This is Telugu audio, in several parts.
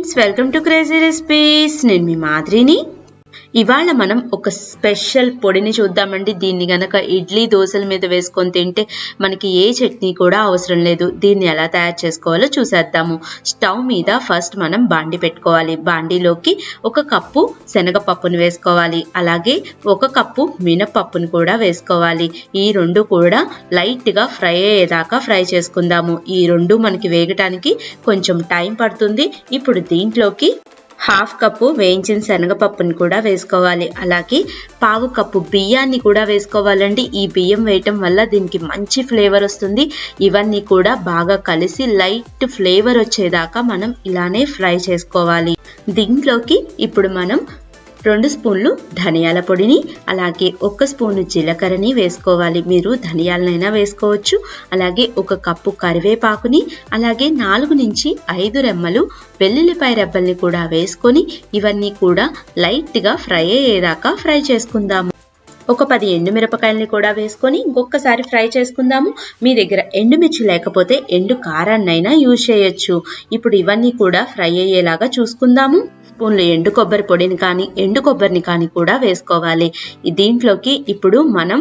Friends welcome to crazy recipes నేను మీ మాదిరిని. ఇవాళ మనం ఒక స్పెషల్ పొడిని చూద్దామండి. దీన్ని గనక ఇడ్లీ దోశల మీద వేసుకొని తింటే మనకి ఏ చట్నీ కూడా అవసరం లేదు. దీన్ని ఎలా తయారు చేసుకోవాలో చూసేద్దాము. స్టవ్ మీద ఫస్ట్ మనం బాండి పెట్టుకోవాలి. బాండీలోకి ఒక కప్పు శనగపప్పును వేసుకోవాలి. అలాగే ఒక కప్పు మినపప్పును కూడా వేసుకోవాలి. ఈ రెండు కూడా లైట్గా ఫ్రై అయ్యేదాకా ఫ్రై చేసుకుందాము. ఈ రెండు మనకి వేగటానికి కొంచెం టైం పడుతుంది. ఇప్పుడు దీంట్లోకి హాఫ్ కప్పు వేయించిన శనగపప్పుని కూడా వేసుకోవాలి. అలాగే పావు కప్పు బియ్యాన్ని కూడా వేసుకోవాలండి. ఈ బియ్యం వేయటం వల్ల దీనికి మంచి ఫ్లేవర్ వస్తుంది. ఇవన్నీ కూడా బాగా కలిసి లైట్ ఫ్లేవర్ వచ్చేదాకా మనం ఇలానే ఫ్రై చేసుకోవాలి. దీంట్లోకి ఇప్పుడు మనం రెండు స్పూన్లు ధనియాల పొడిని అలాగే ఒక స్పూను జీలకర్రని వేసుకోవాలి. మీరు ధనియాలనైనా వేసుకోవచ్చు. అలాగే ఒక కప్పు కరివేపాకుని అలాగే నాలుగు నుంచి ఐదు రెమ్మలు వెల్లుల్లిపాయ రెబ్బల్ని కూడా వేసుకొని ఇవన్నీ కూడా లైట్గా ఫ్రై అయ్యేదాకా ఫ్రై చేసుకుందాము. ఒక పది ఎండుమిరపకాయలని కూడా వేసుకొని ఇంకొకసారి ఫ్రై చేసుకుందాము. మీ దగ్గర ఎండుమిర్చి లేకపోతే ఎండు కారాన్నైనా యూజ్ చేయొచ్చు. ఇప్పుడు ఇవన్నీ కూడా ఫ్రై అయ్యేలాగా చూసుకుందాము. స్పూన్లు ఎండు కొబ్బరి పొడిని కానీ ఎండు కొబ్బరిని కానీ కూడా వేసుకోవాలి. దీంట్లోకి ఇప్పుడు మనం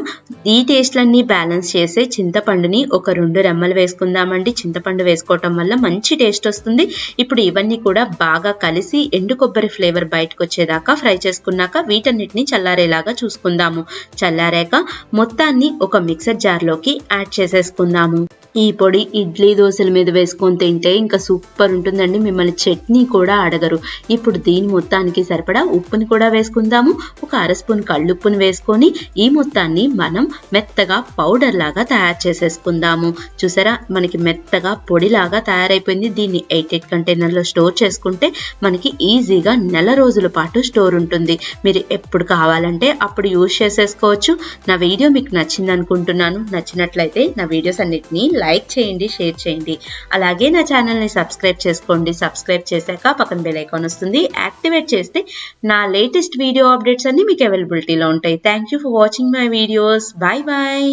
ఈ టేస్ట్లన్నీ బ్యాలెన్స్ చేసే చింతపండుని ఒక రెండు రెమ్మలు వేసుకుందామండి. చింతపండు వేసుకోవటం వల్ల మంచి టేస్ట్ వస్తుంది. ఇప్పుడు ఇవన్నీ కూడా బాగా కలిసి ఎండు కొబ్బరి ఫ్లేవర్ బయటకు వచ్చేదాకా ఫ్రై చేసుకున్నాక వీటన్నిటిని చల్లారేలాగా చూసుకుందాము. చల్లారాక మొత్తాన్ని ఒక మిక్సర్ జార్లోకి యాడ్ చేసేసుకుందాము. ఈ పొడి ఇడ్లీ దోశల మీద వేసుకొని తింటే ఇంకా సూపర్ ఉంటుందండి. మిమ్మల్ని చట్నీ కూడా అడగరు. ఇప్పుడు దీని మొత్తానికి సరిపడా ఉప్పుని కూడా వేసుకుందాము. ఒక అర స్పూన్ కళ్ళుప్పుని వేసుకొని ఈ మొత్తాన్ని మనం మెత్తగా పౌడర్ లాగా తయారు చేసేసుకుందాము. చూసారా? మనకి మెత్తగా పొడిలాగా తయారైపోయింది. దీన్ని ఎయిట్ ఎయిట్ కంటైనర్లో స్టోర్ చేసుకుంటే మనకి ఈజీగా నెల రోజుల పాటు స్టోర్ ఉంటుంది. మీరు ఎప్పుడు కావాలంటే అప్పుడు యూజ్ చేసేసుకోవచ్చు. నా వీడియో మీకు నచ్చింది అనుకుంటున్నాను నచ్చినట్లయితే నా వీడియోస్ అన్నిటినీ లైక్ లైక్ చేయండి షేర్ చేయండి. అలాగే నా ఛానల్ని సబ్స్క్రైబ్ చేసుకోండి. సబ్స్క్రైబ్ చేశాక పక్కన బెల్ ఐకాన్ వస్తుంది. యాక్టివేట్ చేస్తే నా లేటెస్ట్ వీడియో అప్డేట్స్ అన్ని మీకు అవైలబిలిటీలో ఉంటాయి. Thank you for watching my videos bye bye